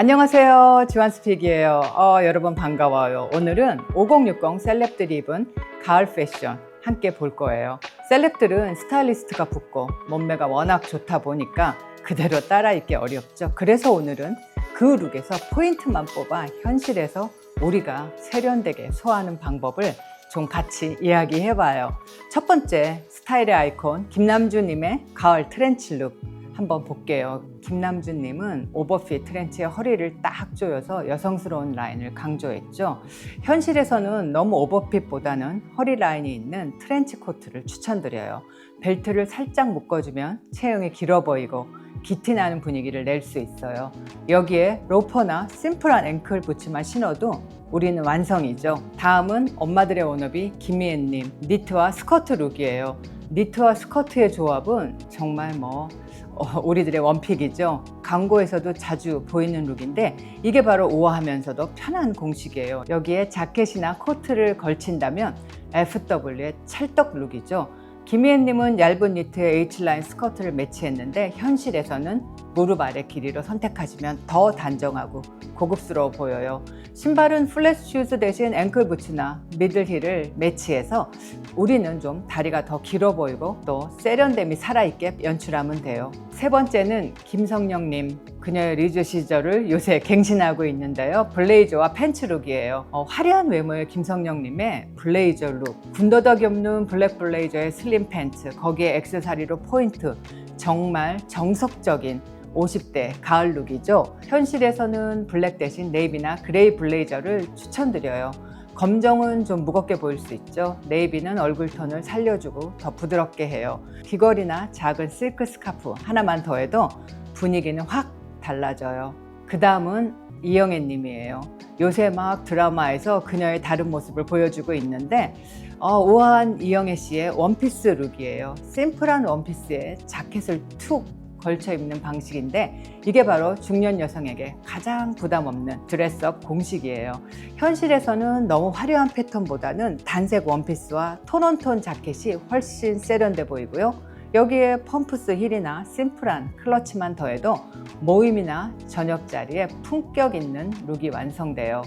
안녕하세요. 지완스픽이에요. 어, 여러분 반가워요. 오늘은 5060 셀럽들이 입은 가을 패션 함께 볼 거예요. 셀럽들은 스타일리스트가 붙고 몸매가 워낙 좋다 보니까 그대로 따라 입기 어렵죠. 그래서 오늘은 그 룩에서 포인트만 뽑아 현실에서 우리가 세련되게 소화하는 방법을 좀 같이 이야기해 봐요. 첫 번째 스타일의 아이콘 김남주님의 가을 트렌치 룩 한번 볼게요. 김남주님은 오버핏 트렌치에 허리를 딱 조여서 여성스러운 라인을 강조했죠. 현실에서는 너무 오버핏보다는 허리 라인이 있는 트렌치 코트를 추천드려요. 벨트를 살짝 묶어주면 체형이 길어 보이고 기티 나는 분위기를 낼 수 있어요. 여기에 로퍼나 심플한 앵클 부츠만 신어도 우리는 완성이죠. 다음은 엄마들의 워너비 김희애님 니트와 스커트 룩이에요. 니트와 스커트의 조합은 정말 뭐 어, 우리들의 원픽이죠. 광고에서도 자주 보이는 룩인데 이게 바로 우아하면서도 편한 공식이에요. 여기에 자켓이나 코트를 걸친다면 FW의 찰떡 룩이죠. 김희애님은 얇은 니트에 H라인 스커트를 매치했는데 현실에서는 무릎 아래 길이로 선택하시면 더 단정하고 고급스러워 보여요. 신발은 플랫 슈즈 대신 앵클 부츠나 미들 힐을 매치해서 우리는 좀 다리가 더 길어 보이고 또 세련됨이 살아있게 연출하면 돼요. 세 번째는 김성령님. 그녀의 리즈 시절을 요새 갱신하고 있는데요. 블레이저와 팬츠 룩이에요. 어, 화려한 외모의 김성령님의 블레이저 룩. 군더더기 없는 블랙 블레이저의 슬림 팬츠, 거기에 액세서리로 포인트. 정말 정석적인 50대 가을 룩이죠. 현실에서는 블랙 대신 네이비나 그레이 블레이저를 추천드려요. 검정은 좀 무겁게 보일 수 있죠. 네이비는 얼굴 톤을 살려주고 더 부드럽게 해요. 귀걸이나 작은 실크 스카프 하나만 더해도 분위기는 확 달라져요. 그 다음은 이영애 님이에요. 요새 막 드라마에서 그녀의 다른 모습을 보여주고 있는데 어, 우아한 이영애 씨의 원피스 룩이에요. 심플한 원피스에 자켓을 툭 걸쳐 입는 방식인데 이게 바로 중년 여성에게 가장 부담 없는 드레스업 공식이에요. 현실에서는 너무 화려한 패턴보다는 단색 원피스와 톤온톤 자켓이 훨씬 세련돼 보이고요. 여기에 펌프스 힐이나 심플한 클러치만 더해도 모임이나 저녁 자리에 품격 있는 룩이 완성돼요.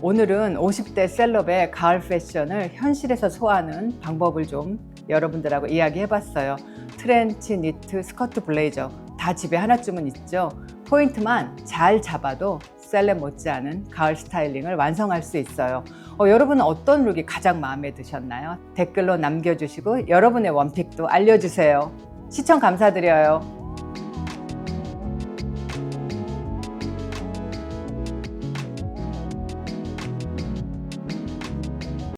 오늘은 50대 셀럽의 가을 패션을 현실에서 소화하는 방법을 좀 여러분들하고 이야기해봤어요. 트렌치, 니트, 스커트, 블레이저 다 집에 하나쯤은 있죠. 포인트만 잘 잡아도 셀럽 못지않은 가을 스타일링을 완성할 수 있어요. 어, 여러분은 어떤 룩이 가장 마음에 드셨나요? 댓글로 남겨주시고 여러분의 원픽도 알려주세요. 시청 감사드려요.